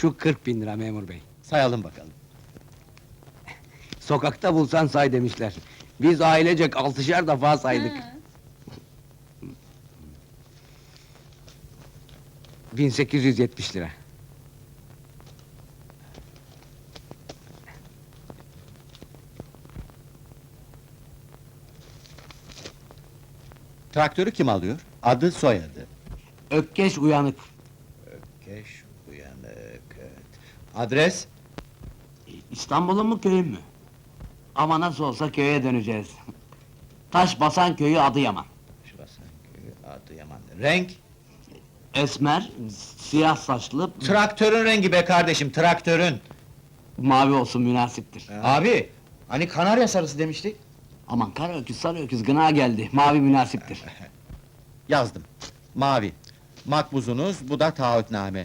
Şu 40 bin lira memur bey. Sayalım bakalım. Sokakta bulsan say demişler. Biz ailecek altışar defa saydık. Ha. 1870 lira. Traktörü kim alıyor? Adı soyadı. Ökkeş uyanık. Ökeş uyanık. evet. Adres? İstanbul'un mu köyün mü? Ama nasıl olsa köye döneceğiz. Taş basan köyü Adıyaman. Şurasan köyü Adıyaman. Renk? Esmer, siyah saçlı, Traktörün rengi be kardeşim, traktörün. mavi olsun münasiptir. Abi, hani Kanarya sarısı demiştik? Aman kara öküz, sarı öküz, gına geldi, mavi münasiptir. Yazdım. Mavi. Makbuzunuz, bu da taahhütname.